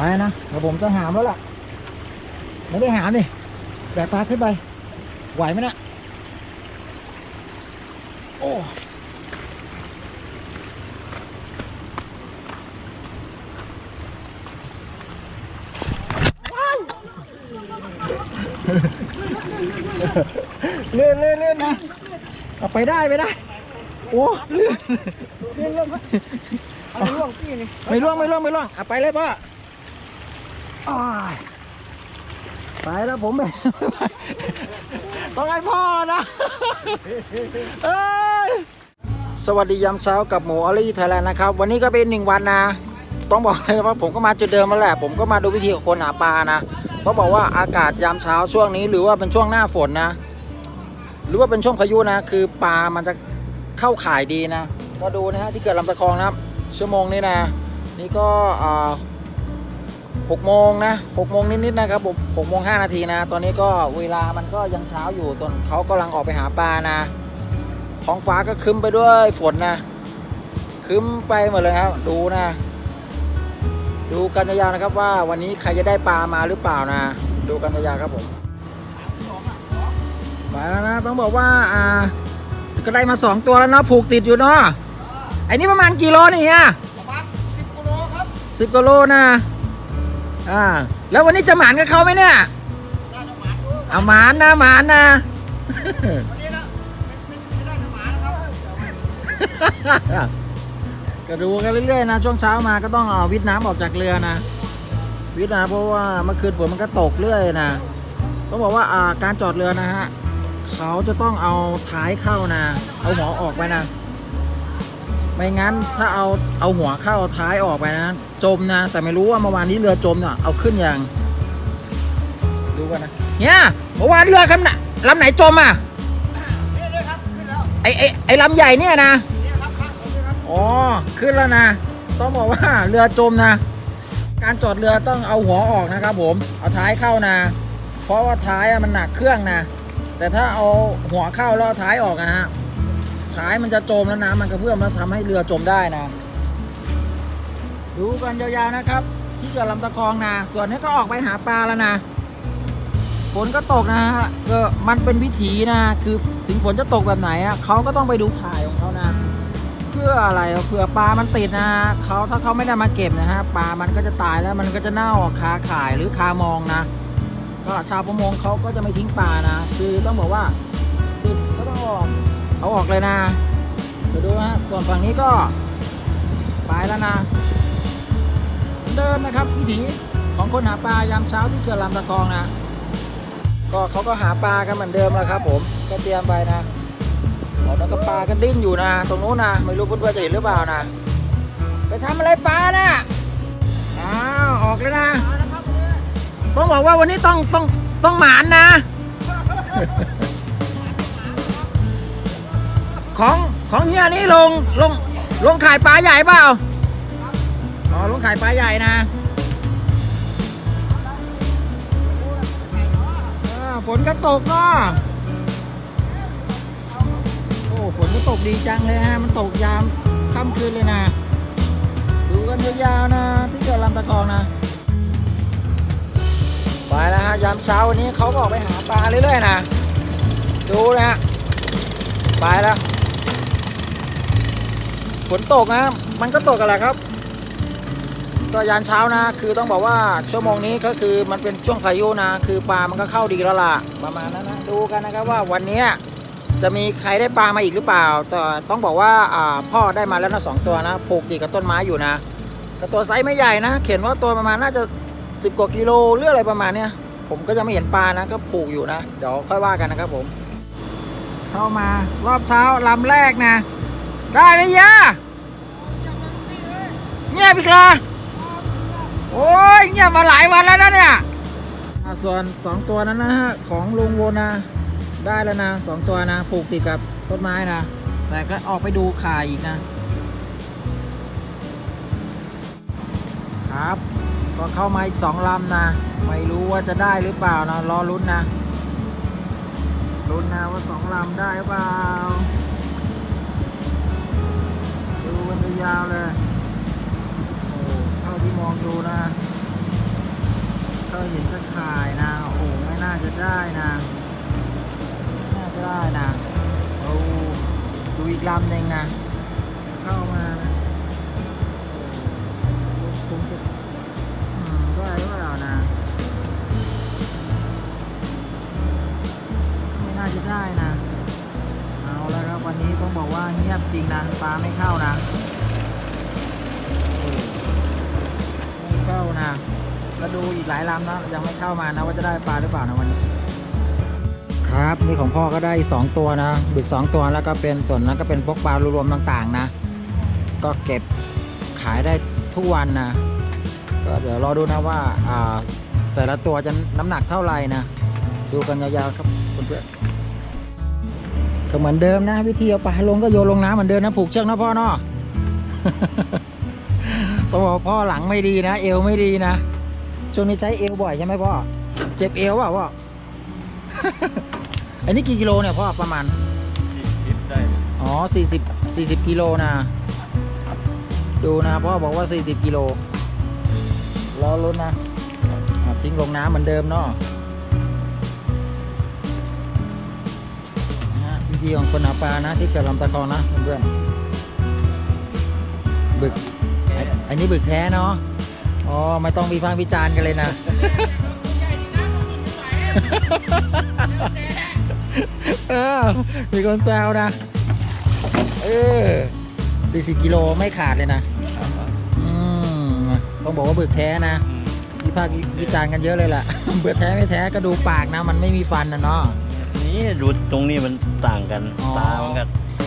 ไปนะเดี๋ยวผมจะหามแล้วล่ะ ไม่ได้หามนี่แบกปลาขึ้นไป ไหวไหมนะโอ้เลื่อนเลื่อนเลื่อนนะเอาไปได้ไปได้ โอ้เลื่อนเลื่อนเลื่อนเอาไม่ล่วงพี่นี่ไม่ล่วงไม่ล่วงไม่ล่วงเอาไปเลยพ่ออ้าย ไปแล้วผมไปต้องให้พ่อนะเอ้ยสวัสดียามเช้ากับหมูอลี่ไทยแลนด์นะครับ วันนี้ก็เป็นหนึ่งวันนะ ต้องบอกเลยว่าผมก็มาจุดเดิมมาแหละ ผมก็มาดูวิธีของคนหาปลานะต้องบอกว่าอากาศยามเช้าช่วงนี้ หรือว่าเป็นช่วงหน้าฝนนะ หรือว่าเป็นช่วงพายุนะ คือปลามันจะเข้าข่ายดีนะ ก็ดูนะฮะที่เกิดลำตะคองนะครับชั่วโมงนี้นะ นี่ก็ อ่าหกโมงนะหกโมงนิดๆนะครับผมหกโมงห้านาทีนะ ตอนนี้ก็เวลามันก็ยังเช้าอยู่ตอนเขากำลังออกไปหาปลานะ ท้องฟ้าก็ครึ้มไปด้วยฝนนะครึ้มไปหมดเลยครับ ดูนะ ดูกันยาวๆนะครับว่าวันนี้ใครจะได้ปลามาหรือเปล่านะ ดูกันยาวๆครับผมไปแล้วนะต้องบอกว่าอ่า ก็ได้มาสองตัวแล้วเนาะผูกติดอยู่เนาะไอ้นี่ประมาณกี่โลนี่ฮะประมาณสิบกิโลครับสิบกิโลนะ อ่า แล้ววันนี้จะหมานกับเขาไหมเนี่ยเอาหมานนะหมานนะวันนี้นะไม่ไม่ไม่ได้จะหมานะครับก็ดูกันเรื่อยๆนะช่วงเช้ามาก็ต้องเอาวิทน้ำออกจากเรือนะ วิทนะเพราะว่าเมื่อคืนฝนมันก็ตกเรื่อยนะต้องบอกว่าอ่าการจอดเรือนะฮะเขาจะต้องเอาท้ายเข้านะ เอาหัวออกไปนะ ไม่งั้นถ้าเอาเอาหัวเข้าเอาท้ายออกไปนะ จมนะ แต่ไม่รู้ว่าเมื่อวานนี้เรือจมเนี่ยเอาขึ้นยังดูกันนะเนี่ยเมื่อวานเรือคำไหนลำไหนจมอะนี่เลยครับขึ้นแล้วไอไอไอลำใหญ่เนี่ยนะนี่ครับข้างผมนี่ครับอ๋อขึ้นแล้วนะ ต้องบอกว่าเรือจมนะ การจอดเรือต้องเอาหัวออกนะครับ ผมเอาท้ายเข้านะ เพราะว่าท้ายอะมันหนักเครื่องนะ แต่ถ้าเอาหัวเข้าแล้วเอาท้ายออกนะฮะ ท้ายมันจะจมแล้วน้ำมันกระเพื่อมแล้วทำให้เรือจมได้นะ ดูกันยาวๆนะครับ ที่เกิดลำตะคองนะ ส่วนนี้ก็ออกไปหาปลาแล้วนะฝนก็ตกนะฮะก็มันเป็นวิถีนะ คือถึงฝนจะตกแบบไหนอะเขาก็ต้องไปดูข่ายของเขานะ เพื่ออะไรเผื่อปลามันติดนะเขาถ้าเขาไม่ได้มาเก็บนะฮะปลามันก็จะตายแล้วมันก็จะเน่าคาข่ายหรือคามองนะ ก็ชาวประมงเขาก็จะไม่ทิ้งปลานะ คือต้องบอกว่าติดก็ต้องออก เอาออกเลยนะเดี๋ยวดูฮะส่วนฝั่งนี้ก็ไปแล้วนะเดิมนะครับวิถีของคนหาปลายามเช้าที่เกิดลำตะคองนะ ก็เขาก็หาปลากันเหมือนเดิมแล้วครับ ผมก็เตรียมไปนะอ๋อแล้วก็ปลาก็ดิ้นอยู่นะ ตรงนู้นนะไม่รู้เพื่อนๆจะเห็นหรือเปล่านะไปทำอะไรปลาน่ะอ้าวออกแล้วนนี้ต้องบอกว่าวันนี้ต้องต้องต้องหมานนะ ของของเฮียนี่ลงลงลงขายปลาใหญ่เปล่าอ๋อลงขายปลาใหญ่นะฝนก็ตกเนาะโอ้ฝนก็ตกดีจังเลยฮะมันตกยามค่ำคืนเลยนะ ดูกันยาวๆนะ ที่เกิดลำตะกองนะไปแล้วฮะยามเช้าวันนี้เขาก็ออกไปหาปลาเรื่อยๆนะ ดูนะฮะไปแล้ว ฝนตกนะมันก็ตกกันแหละครับก็ยามเช้านะ คือต้องบอกว่าชั่วโมงนี้ก็คือมันเป็นช่วงพายุนะ คือปลามันก็เข้าดีแล้วล่ะประมาณนั้นนะดูกันนะครับว่าวันนี้จะมีใครได้ปลามาอีกหรือเปล่าแต่ต้องบอกว่าพ่อได้มาแล้วนะสองตัวนะผูกติดกับต้นไม้อยู่นะแต่ตัวไซส์ไม่ใหญ่นะ เขียนว่าตัวประมาณน่าจะสิบกว่ากิโลหรืออะไรประมาณเนี้ยผมก็ยังไม่เห็นปลานะก็ผูกอยู่นะ เดี๋ยวค่อยว่ากันนะครับผม เข้ามารอบเช้าลำแรกนะ ได้ไหมยะเงียบอีกละโอ้ยเงียบมาหลายวันแล้วนะเนี่ยส่วนสองตัวนั้นนะฮะของลุงโวนะได้แล้วนะสองตัวนะผูกติดกับต้นไม้นะแต่ก็ออกไปดูข่ายอีกนะ ครับ ก็เข้ามาอีกสองลำนะ ไม่รู้ว่าจะได้หรือเปล่านะรอลุ้นนะลุ้นนะว่าสองลำได้หรือเปล่า ยาวๆเลยโอ้เท่าที่มองดูนะเห็นตะข่ายนะโอ้โหไม่น่าจะได้นะไม่น่าจะได้นะโอ้ดูอีกลำหนึ่งนะเข้ามานะคงจะอืมได้หรือเปล่านะไม่น่าจะได้นะเอาแล้วครับวันนี้ต้องบอกว่าเงียบจริงนะปลาไม่เข้านะ ไม่เข้านะก็ดูอีกหลายลำนะยังไม่เข้ามานะว่าจะได้ปลาหรือเปล่านะวันนี้ ครับนี่ของพ่อก็ได้สองตัวนะบึกสองตัวแล้วก็เป็นส่วนนั้นก็เป็นพวกปลารวมๆต่างๆ นะ ก็เก็บขายได้ทุกวันนะก็เดี๋ยวรอดูนะว่าอ่าแต่ละตัวจะน้ำหนักเท่าไหร่นะดูกันยาวๆครับเพื่อนๆก็เหมือนเดิมนะ วิธีเอาปลาลงก็โยนลงน้ำเหมือนเดิมนะผูกเชือกนะพ่อเนาะ ต้องบอกว่าพ่อหลังไม่ดีนะ เอวไม่ดีนะ ช่วงนี้ใช้เอวบ่อยใช่ไหมพ่อ เจ็บเอวเปล่าพ่อ อันนี้กี่กิโลเนี่ยพ่อประมาณคิดได้ อ๋อ40 40กิโลนะ ดูนะพ่อบอกว่า40กิโลรอลุ้นนะอะทิ้งลงน้ำเหมือนเดิมเนาะนะฮะวิธีของคนหาปลานะที่เกิดลำตะคองนะเพื่อนๆบึก อันอันนี้บึกแท้เนาะ อ๋อ ไม่ต้องวิพากษ์วิจารณ์กันเลยนะ เออ มีคนแซวนะ เออ40กิโลไม่ขาดเลยนะ อืม ต้องบอกว่าบึกแท้นะวิพากษ์วิจารณ์กันเยอะเลยแหละเบือแท้ไม่แท้ก็ดูปากนะ มันไม่มีฟันนะเนาะ นี่ดูตรงนี้มันต่างกันอ๋อตามันก็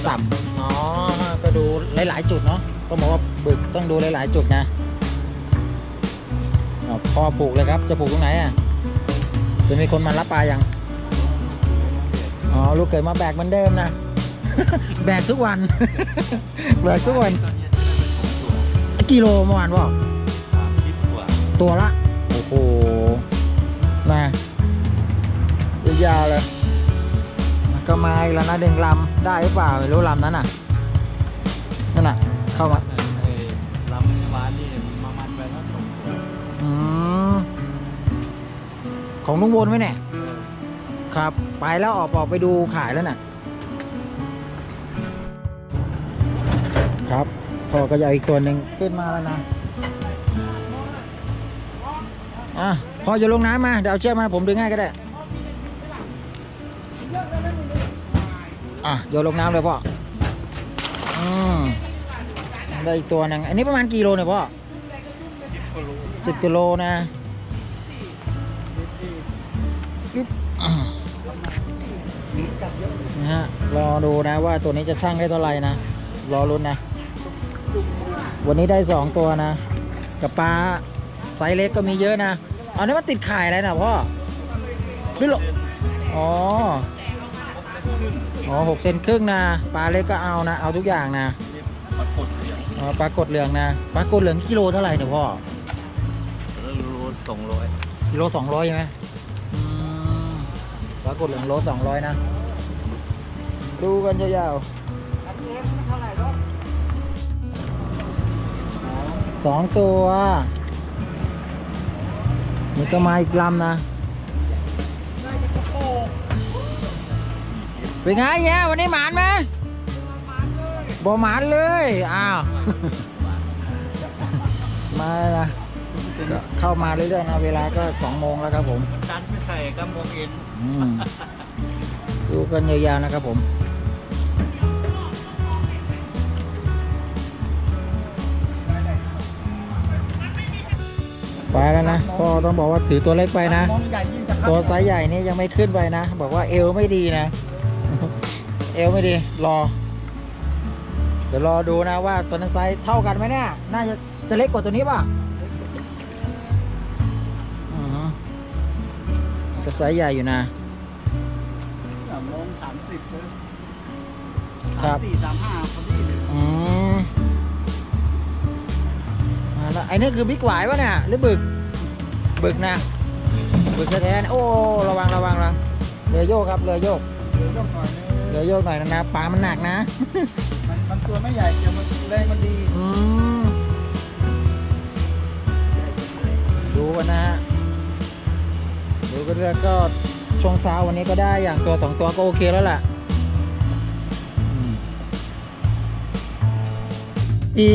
ต่ำอ๋อ ก็ดูหลายๆจุดเนาะต้องบอกว่าบึกต้องดูหลายๆจุดนะพอปลูกเลยครับ จะปลูกตรงไหนอะจะมีคนมารับปลาอยังอ๋อลูกเขยมาแบกเหมือนเดิมนะ แบกทุกวัน แบกทุกวันกิโลเมื่อวานว่าคิดกตัวละ โอ้โหนะยาวเลยก็มาอีกแล้วนะเด้งลำได้หรือเปล่าไม่รู้ลำนั้นน่ะ นั่นน่ะ เข้ามาไอ้ลำวานนี่มามันไปแล้วสองตัวอืมของลุงวนไว้เนี่ยเออครับ ไปแล้วออกออกไปดูขายแล้วน่ะ ครับพ่อก็จะเอาอีกตัวหนึ่งขึ้นมาแล้วนะ อะพอจะลงน้ำมา เดี๋ยวเอาเชือกมาผมดึงง่ายก็ได้ อะโยนลงน้ำเลยพ่อ อืม ได้อีกตัวหนึงอันนี้ประมาณกี่โลเนี่ยพ่อสิบก็รู้สิบกิโลนะอึ๊บอะนะฮะรอดูนะว่าตัวนี้จะช่างได้เท่าไหร่นะ รอรุ้นนะ วันนี้ได้สองตัวนะ กับปลาไซส์เล็กก็มีเยอะนะเอานี่มันติดข่ายอะไรนะพ่อไม่หรออ๋ออ๋อหกเซนครึ่งนะ ปลาเล็กก็เอานะ เอาทุกอย่างนะปรากฏเลย อ๋อปลากดเหลืองนะปลากดเหลืองกิโลเท่าไหร่เนี่ยพ่อแล้วรู้สองร้อยกิโลสองร้อยใช่ไหมอืมปรากฏเหลืองโลสองร้อยนะ ดูกันยาวๆสองตัวนี่ก็มาอีกลำนะเป็นไงแย่วันนี้หมานไหมบ่หมานเลย อ้าว มาแล้วนะก็เข้ามาเรื่อยๆนะ เวลาก็สองโมงแล้วครับผมดันไม่ใส่ก็มองเห็นอืมดูกันยาวๆนะครับผมไปแล้วนะก็ต้องบอกว่าถือตัวเล็กไปนะมองใหญ่ยิ่งจะตัวไซส์ใหญ่นี่ยังไม่ขึ้นไปนะ บอกว่าเอวไม่ดีนะ เอวไม่ดี รอ เดี๋ยวรอดูนะว่าตัวนั้นไซส์เท่ากันไหมเนี่ย น่าจะจะเล็กกว่าตัวนี้ป่ะอือฮึจะไซส์ใหญ่อยู่นะสามโมงสามสิบเลยครับสี่สามห้าพอดีเลยอืมมาแล้วไอ้นี่คือบิ๊กหวายวะเนี่ยหรือบึก บึกนะบึกแท้ๆนะโอ้ระวังระวังระวังเรือโยกครับเรือโยกเดี๋ยวต้องหน่อยนึงเรือโยกหน่อยนะนะปลามันหนักนะมันมัน ตัวไม่ใหญ่แต่มันแรงมันดีอืมดูกันนะฮะเพื่อนๆก็ช่วงเช้าวันนี้ก็ได้อย่างตัวสองตัวก็โอเคแล้วแหละอืมอี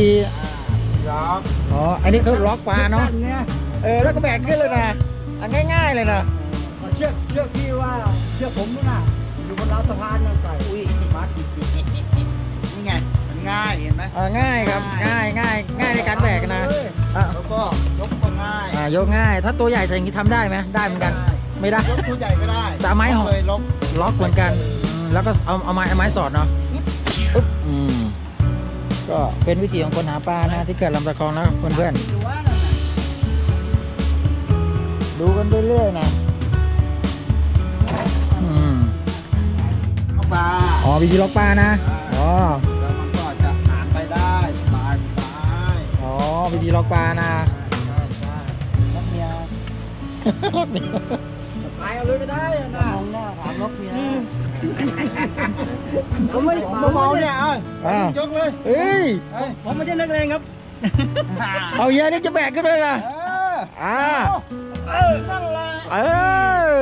ล็อกอ๋ออันนี้คือล็อกปลาเนาะเนี่ยเออแล้วก็แบกขึ้นเลยนะอันง่าย ๆเลยนะเชือกเชือกที่ว่าเชือกผมนู่นน่ะอยู่บนราวสะพานนั่นใส่อุ้ยมัดนี่ไงมันง่ายเห็นไหมอ่าง่ายครับง่ายง่ายง่ายในการแบกนะอะแล้วก็ยกก็ง่ายอ่ายกง่าย ถ้าตัวใหญ่จะอย่างนี้ทำได้ไหมได้เหมือนกัน ไม่ได้ ยกตัวใหญ่ก็ได้แต่ไม้ห่อเคยลกล็อกเหมือนกันอืมแล้วก็เอาเอาไม้เอาไม้สอดเนาะอึ๊บอืมก็เป็นวิธีของคนหาปลานะที่เกิดลำตะคองนะเพื่อนอยู่ว่านั่นน่ะๆดูกันเรื่อยๆนะอืมเอาปลา อ๋อวิธีล็อกปลานะอ๋อ วิธีล็อกปลานะใช่ใช่นกเมียขายเอาเลยก็ได้นะมองหน้าถามนกเมียผมไม่เมาเนี่ยเอ้ยอ้าวยกเลยเอ้ยเอ้ยผมไม่ใช่นักเลงครับ เอาเฮียนี่จะแบกขึ้นเลยนะเอออ่าเออนั่นแหละเอ้ย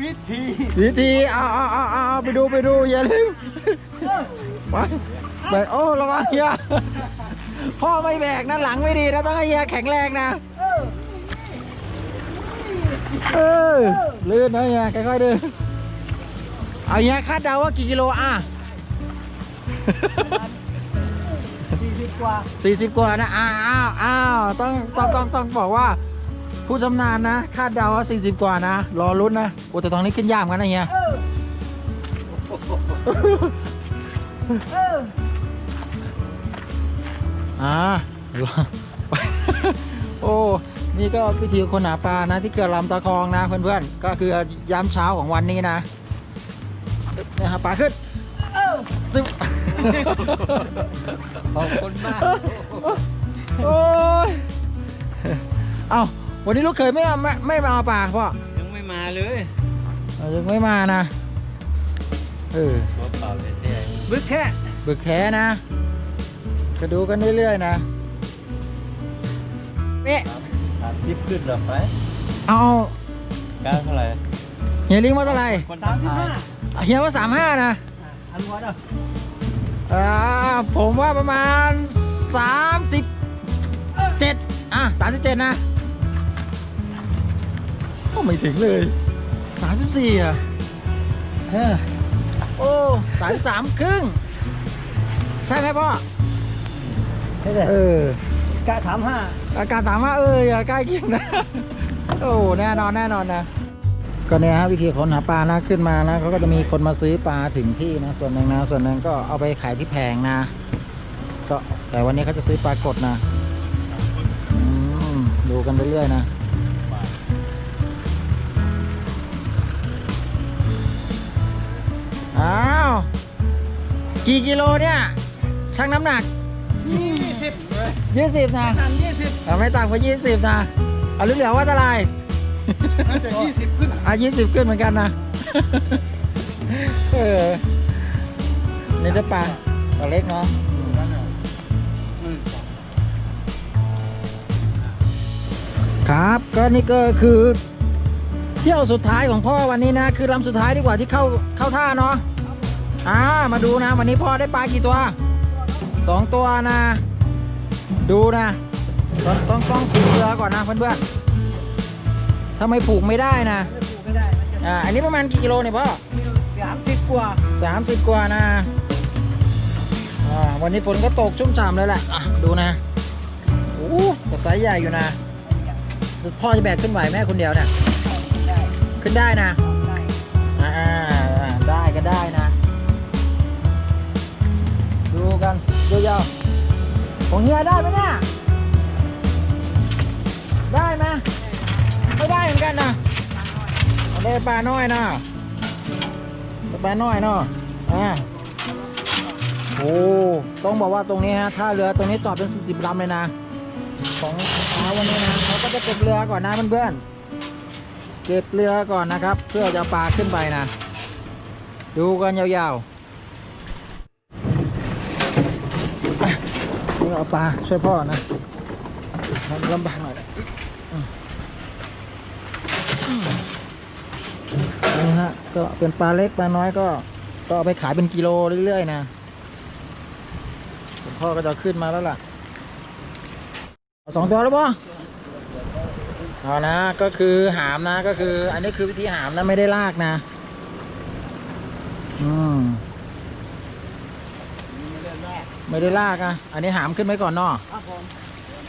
วิธีวิธีเอาเอาเอาเอาเอาไปดูไปดูอย่าลืมไปแบกโอ้ระวังเฮีย พ่อไม่แบกนะหลังไม่ดีนะต้องให้เฮียแข็งแรงนะเออเลื่นนะเฮียค่อยๆเดินเอาเฮียคาดเดาว่ากี่กิโลอะสี่สิบกว่า40กว่านะอ้าวอ้าวอ้าวต้องต้องต้องต้องบอกว่า ผู้ชำนาญนะ คาดเดาว่า40กว่านะ รอลุ้นนะโอ้แต่ตอนนี้ขึ้นยามกันนะเฮีย ออเอออ่าโอ้นี่ก็พิธีคนหาปลานะที่เกิดลำตะคองนะเพื่อนๆก็คือยามเช้าของวันนี้นะเนี่ยหาปลาขึ้นเออจึ๊บขอบคุณมากโอ้ยเอ้าวันนี้ลูกเคยไม่เอาไม่ไม่มาเอาปลาพ่อยังไม่มาเลยเอายังไม่มานะเออบึกแค่บึกแท้นะ ก็ดูกันเรื่อยๆนะเป๊ะยิบขึ้นหรอไปเอาการเท่าไหร่เฮียลิงว่าเท่าไหร่คนสามสิบห้าเฮียว่าสามห้านะอันวัดอะอ่าผมว่าประมาณ37อะ37นะก็ไม่ถึงเลย34อะเออโอ้33ครึ่ง ใช่ไหมพ่อ ไม่ใช่เออกะถามห้าอาการถามว่าเอออย่าใกล้เคียงนะ โอ้แน่นอนแน่นอนนะก็เนี่ยฮะวิธีคนหาปลานะขึ้นมานะเขาก็จะมีคนมาซื้อปลาถึงที่นะส่วนหนึ่งนะส่วนหนึ่งก็เอาไปขายที่แพงนะ ก็แต่วันนี้เขาจะซื้อปลากดนะอืมดูกันเรื่อยๆนะอ้าวกี่กิโลเนี่ยชั่งน้ำหนัก ยี่สิบเลย20นะทำยี่สิบอะไม่ต่ำกว่า20นะเอาเหลือๆว่าเท่าไหร่น่าจะยี่สิบขึ้นอะ20ขึ้นเหมือนกันนะเออนี่ได้ปลาตัวเล็กเนาะครับก็นี่ก็คือเที่ยวสุดท้ายของพ่อวันนี้นะ คือลำสุดท้ายดีกว่าที่เข้าเข้าท่าเนาะอ่ามาดูนะ วันนี้พ่อได้ปลากี่ตัว สองตัวนะ ดูนะต้องต้องต้องผูกเรือก่อนนะเพื่อนๆถ้าไม่ผูกไม่ได้นะไม่ได้อ่าอันนี้ประมาณกี่กิโลเนี่ยพ่อสามสิบกว่าสามสิบกว่านะอ่าวันนี้ฝนก็ตกชุ่มฉ่ำเลยแหละอะดูนะโอ้โหแต่ไซส์ใหญ่อยู่นะพ่อจะแบกขึ้นไหวไหมคนเดียวเนี่ยได้ขึ้นได้นะได้อ่าอ่าได้ก็ได้นะ กันยาวๆของเฮียได้ไหมเนี่ย ได้ไหมไม่ได้เหมือนกันนะเอาได้ปลาน้อยนะปลาน้อยเนาะอ่าโอ้ต้องบอกว่าตรงนี้ฮะท่าเรือตรงนี้จอดเป็นสิบสิบลำเลยนะ ของเช้าวันนี้นะเขาก็จะเก็บเรือก่อนนะเพื่อนๆเก็บเรือก่อนนะครับ เพื่อจะปลาขึ้นไปนะ ดูกันยาวๆอะนี่ เอาปลาช่วยพ่อนะทำลำบากหน่อยนี่ฮะก็เป็นปลาเล็กปลาน้อยก็ก็เอาไปขายเป็นกิโลเรื่อยๆนะพ่อก็จะขึ้นมาแล้วล่ะสองตัวแล้วป่ะเอานะก็คือหามนะก็คือ อันนี้คือวิธีหามนะไม่ได้ลากนะ อืม ไม่ได้ลากอะ อันนี้หามขึ้นไว้ก่อนเนาะครับผม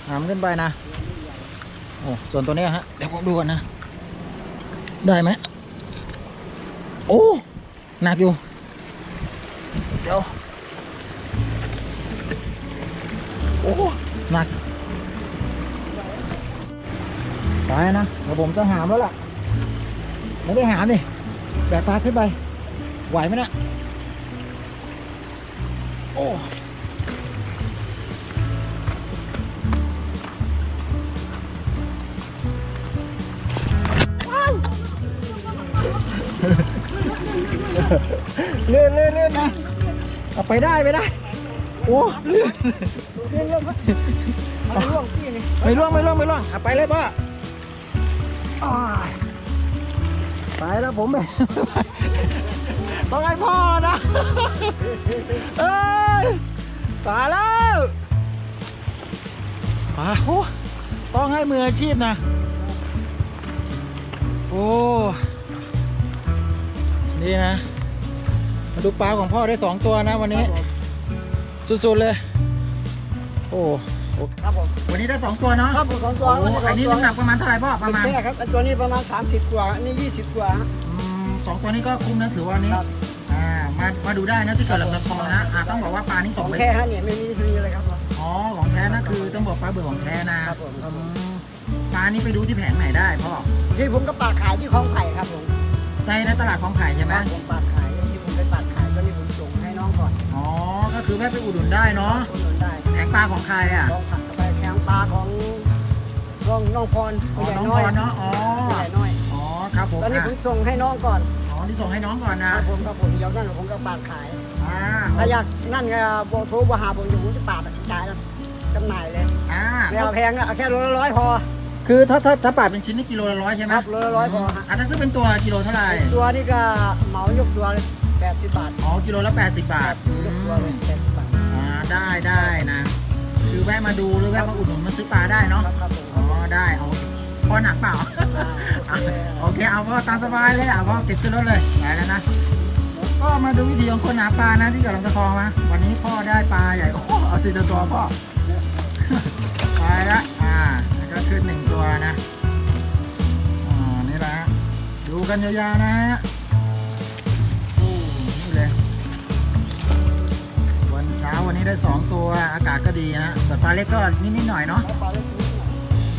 หามขึ้นไปนะ โอ้ ส่วนตัวเนี้ยฮะ เดี๋ยวผมดูก่อนนะ ได้ไหม โอ้ หนักอยู่ เดี๋ยว โอ้ หนัก ไปนะ เดี๋ยวผมจะหามแล้วล่ะ ไม่ได้หามดิแบกปลาขึ้นไป ไหวไหมเนะโอ้ ไปได้ไปได้ โอ้เลื่อนเรื่องเรื่องมันร่วงพี่นี่ไม่ล่วงไม่ล่วงไม่ล่วงเอาไปเลยพ่ออ้าไปแล้วผมไปต้องให้พ่อนะเอ้ยตายแล้วอ้าวต้องให้มืออาชีพนะ โอ้ นี่นะ ดูปลาของพ่อได้สองตัวนะวันนี้ สุดๆเลย โอ้โหครับผมวันนี้ได้สองตัวเนาะครับผมสองตัวโอ้อันนี้น้ำหนักประมาณเท่าไหร่พ่อประมาณแค่ครับอันตัวนี้ประมาณ 30 กว่าอันนี้ 20 กว่าฮะอืมสองตัวนี้ก็คุ้มนะถือว่าวันนี้ครับอ่ามามาดูได้นะที่เกิดลำตะคองนะอ่าต้องบอกว่าปลานี่สส่องงไปแค่ฮะเนี่ยไม่มีไม่มีอะไรครับผมอ๋อของแท้นะคือต้องบอกปลาเบื่อของแท้นะครับผมครับผมอืมปลานี่ไปดูที่แผงไหนได้พ่อที่ผมก็ปาดขายที่คลองไผ่ครับผมในในตลาดของไผ่ใช่ไหมผมปาดขาย ก่อนอ๋อ ก็คือแวะไปอุดหนุนได้เนาะคนหนุนได้แผงปลาของใครอะลองผัดเข้าไปแข็งปลาของร่องน้องพรอ๋อผู้ใหญ่น้องน้อยพรเนาะอ๋อผู้ใหญ่น้อยอ๋อครับผมตอนนี้อะผมส่งให้น้องก่อนอ๋อที่ส่งให้น้องก่อนคนะรับผมครับผมเดี๋ยวนั่นผมก็ปาดขายอ่าถ้าอยากนั่นก็บอกโทรมาหาผมเดี๋ยวผมจะปาดจ่ายแล้วจำหน่ายเลยอ่าไม่เอาแพงอะเอาแค่โลละร้อยพอคือถ้าถ้าถ้าปลาเป็นชิ้นนี่กิโลละร้อยใช่ไหมครับโลละร้อยพอฮะอะถ้าซื้อเป็นตัวกิโลเท่าไหร่ตัวนี่ก็เหมายกตัวเลย แปดสิบบาทอ๋อกิโลละ 80 บาทยกตัวเลยแปดสิบบาทอ่าได้ได้นะคือแวะมาดูหรือแวะมาอุดหนุนมาซื้อปลาได้เนาะครับครับผมอ๋อได้เอาพ่อหนักเปล่า อ่าโอเคโอเคเอาพ่อตามสบายเลยอะพ่อเก็บขึ้นรถเลยไปแล้วนะก็มาดูวิธีของคนหาปลานะที่เกิดลำตะคองนะวันนี้พ่อได้ปลาใหญ่โอ้โหเอาตีตัวพ่อไปละอ่าแล้วก็ขึ้นหนึ่งตัวนะอ่านี่แหละฮะดูกันยาวๆนะฮะ ได้สองตัวอากาศก็ดีนะแต่ปลาเล็กก็นิดๆหน่อยเนาะเอาปลาเล็กนิดหน่อย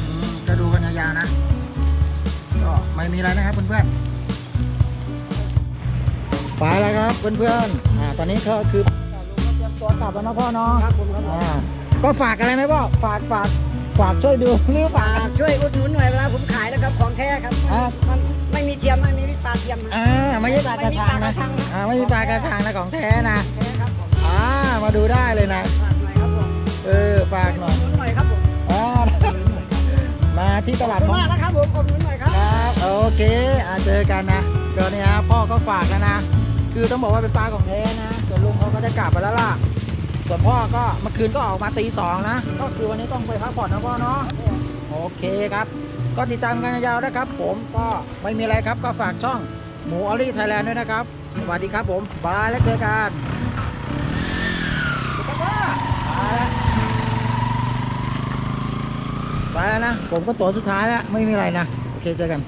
อืมก็ดูกันยาวๆนะ ก็ไม่มีอะไรนะครับเพื่อนๆไปแล้วครับเพื่อนๆอ่าตอนนี้ก็คือเตรียมตัวกลับแล้วนะพ่อเนาะครับผมครับผมอ่าก็ฝากอะไรไหมพ่อฝากฝากฝากช่วยดูหรือฝาฝากกช่วยอุดหนุนหน่อยเวลาผมขายนะครับของแท้ครับอ่ามันไม่มีเทียมไม่มีปลาเทียมนะ อ่าไม่ใช่ปลากระชังนะอ่าไม่ใช่ปลากระชังนะของแท้นะแท้ครับผ มอ่ามาดูได้เลยนะ ฝากหน่อยครับผมเออฝากหน่อยอุดหนุนหน่อยครับผมอ่ามาที่ตขลาอบดคุณของมากนะครับผมอุดหนุนหน่อยครับ ครับโอเคอ่าเจอกันนะก็เนี่ยนะพ่อก็ฝากแล้วนะ คือต้องบอกว่าเป็นปลาของแท้นะส่วนลุงเขาก็จะกลับไปแล้วล่ะ ส่วนพ่อก็เมื่อคืนก็ออกมาตีสองนะ ก็คือวันนี้ต้องไปพักผ่อนนะพ่อเนาะโอเคครับ ก็ติดตามกันยาวๆนะครับ ผมก็ไม่มีอะไรครับก็ฝากช่องหมูออลี่ไทยแลนด์ด้วยนะครับ สวัสดีครับผมบายแล้วเจอกันไปแล้ว ไปแล้วนะ ผมก็ตัวสุดท้ายแล้ว ไม่มีอะไรนะ โอเคเจอกัน